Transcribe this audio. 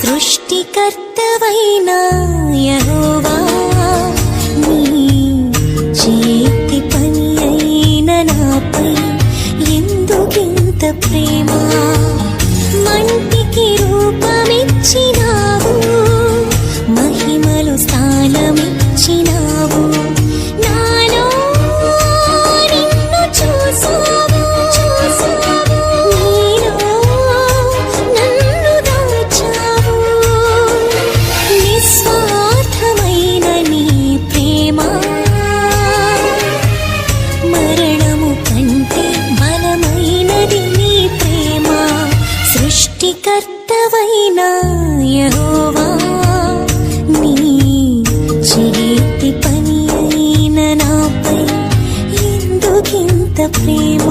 సృష్టికర్తవైన యెహోవా నీ చేతి పని అయిన నాపై ఎందుకింత ప్రేమ? సృష్టికర్తవైన నీ చేతి పని అయిన నాపై ఎందుకింత ప్రేమ?